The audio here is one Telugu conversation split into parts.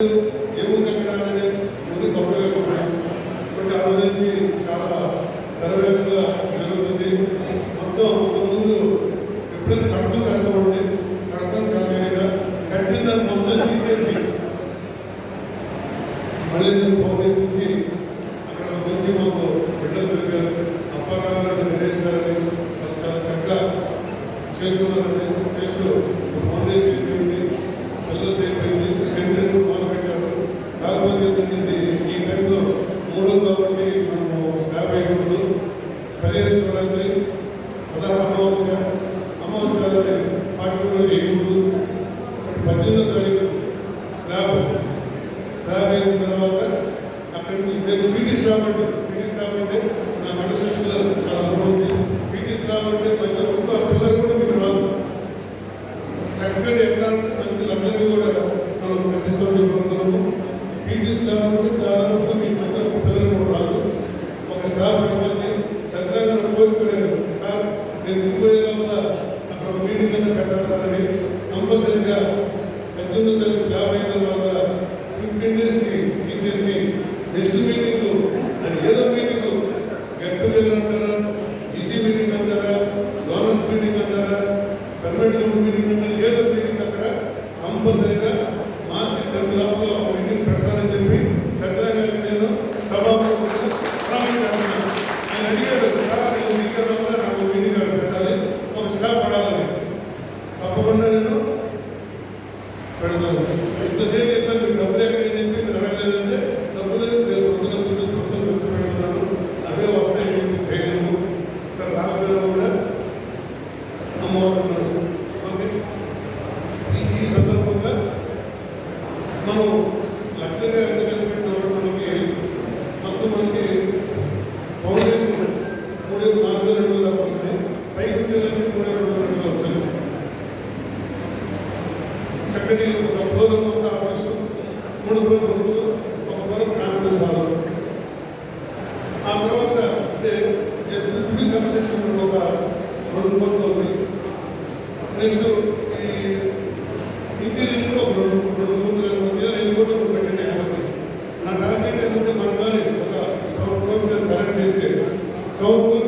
ఏముంది కట్టాలని ముందు కొబ్బరి కాబట్టి ఆ రోజు చాలా సర్వేగా జరుగుతుంది మొత్తం ముందు ఎప్పుడైతే కట్టడం కష్టం ఉంటే కట్టడం కాలేదా మళ్ళీ ఫౌండేషన్ నుంచి అక్కడ మంచి మాకు బిడ్డలు పెరిగారు అప్పారాలు చాలా చేస్తున్నారండి చేస్తూ ఫౌండేషన్ పిల్లలు Thank you. పెడతారు ఎంతసేపు చేస్తారు మీరు డబ్బులు ఎక్కడ చెప్పి మీరు వెళ్ళలేదు? అంటే ఒక ఫోరం మొత్తం అవ్వచ్చు మూడు ఫోరం రూమ్స్ ఒక ఫోరం కాన్ఫరెన్స్ హాల్ ఆ తర్వాత అంటే సివిల్ కన్స్ట్రక్షన్ ఒక రెండు కోట్లు ఉంది నెక్స్ట్ సౌత్ కోస్ట్ కనెక్ట్ చేస్తే సౌత్ కోస్ట్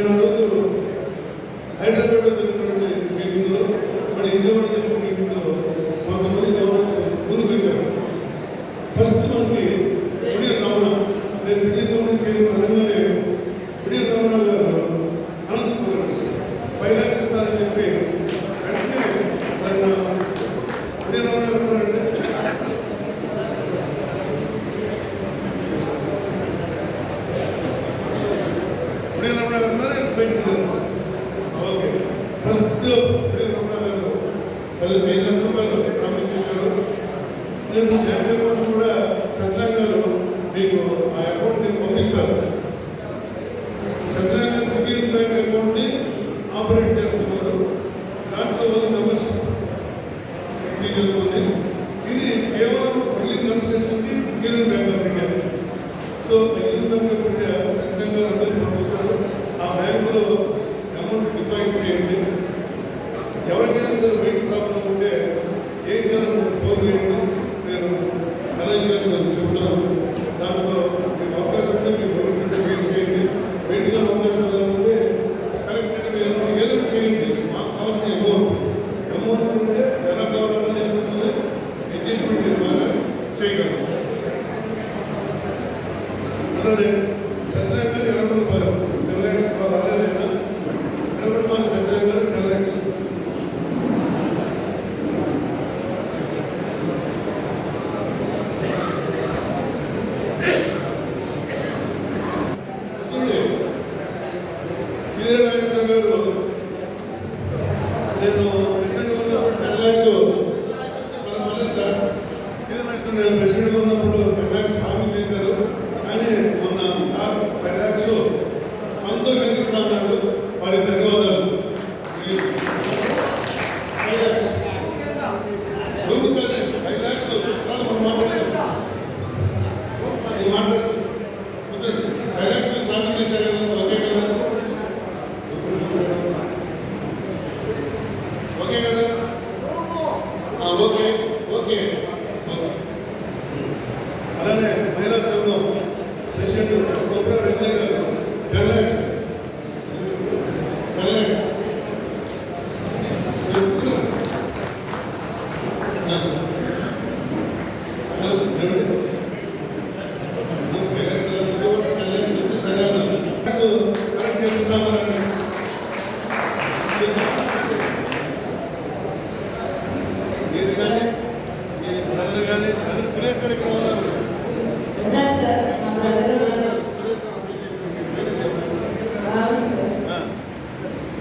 నేను అడుగుతూ హైదరాబాద్లో జరిగినటువంటి మీటింగ్లో మరి ఇందులో జరిగిన మీటింగ్లో కొంతమంది గవర్నమెంట్ గురిపోయారు ఫస్ట్ మనకి విడియ రమణ నేను విడియ రమణ చేయడం అనగానే విడియ రమణ గారు అనంతపురం పైరాక్షిస్తానని చెప్పి వెంటనే విడియ రమణ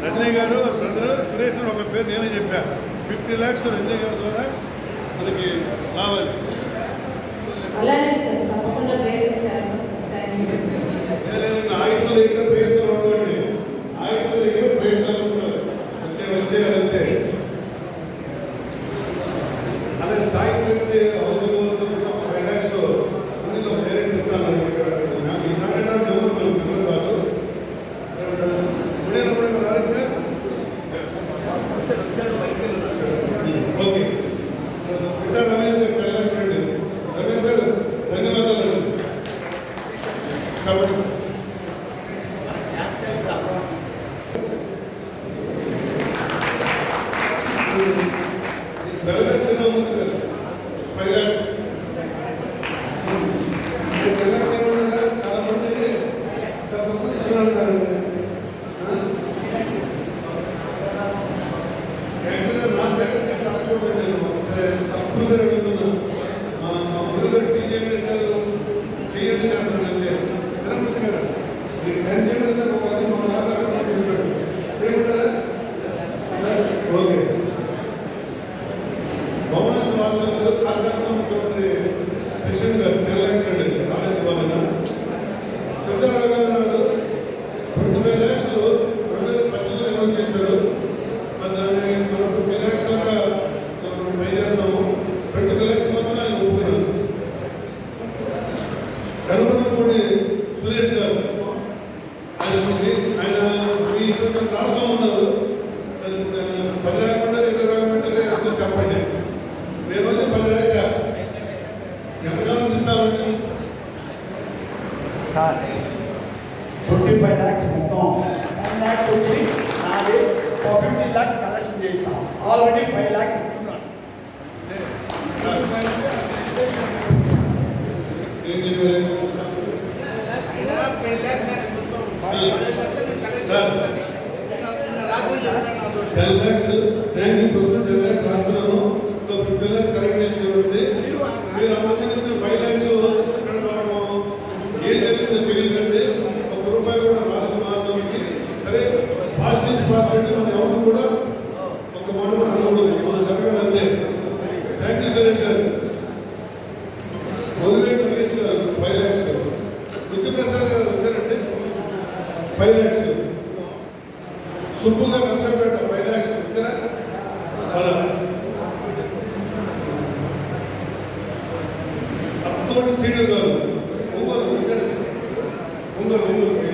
రజనీ గారు బ్రదరు సురేష్ అని ఒక పేరు నేనే చెప్పాను ఫిఫ్టీ ల్యాక్స్ రజనీ గారి ద్వారా మనకి రావాలి. లేదండి ఆయన దగ్గర పేరుతో ఉండండి అంతే. వచ్చేయాలంతే అదే సాయి తప్పుగా మా మురుగడు బీజేపీ చేయండి ల్యాక్స్ కలెక్షన్ చేసిన ఆల్రెడీ ఫైవ్ ల్యాక్స్ ఏం జరిగిందో ஒவ்வொரு ஒவ்வொரு ஒவ்வொரு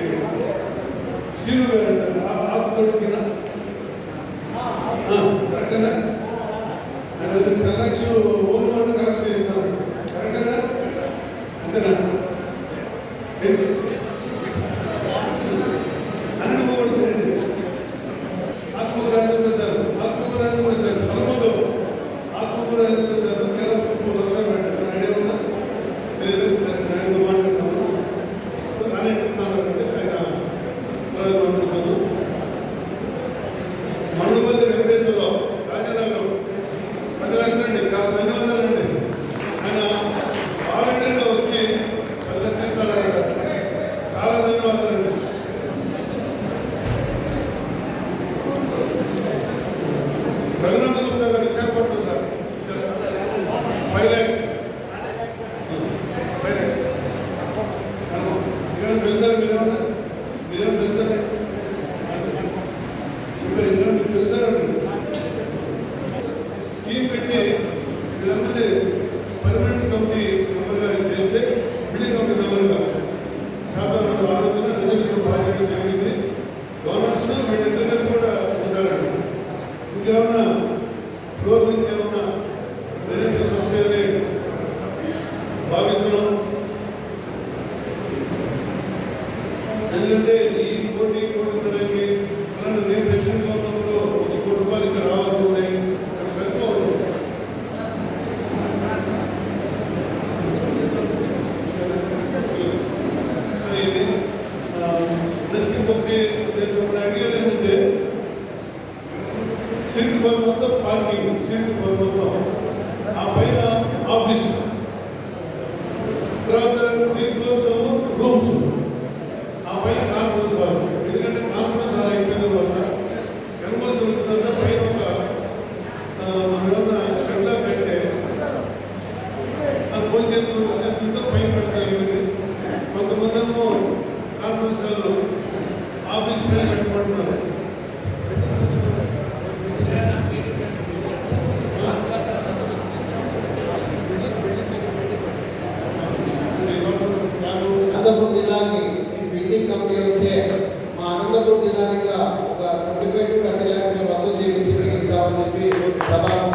పైన కాన్ఫరెన్స్ వారు ఎందుకంటే కాన్ఫరెన్స్ వారు అయిపోయిన తర్వాత ఎల్బోస్ ఉంటుందంటే పైన ఒక మనకున్న షెడ్లా కంటే అది ఫోన్ చేసుకుంటే ఉంటే పైన పెట్టగలిగింది కొంతమంది ఏమో కాన్ఫరెన్స్ వాళ్ళు ఆఫీస్ పైన రోజు దినానికి ఒక ట్వంటీ ఫైవ్ టు థర్టీ మేము తిరిగి ఇస్తామని చెప్పి సభ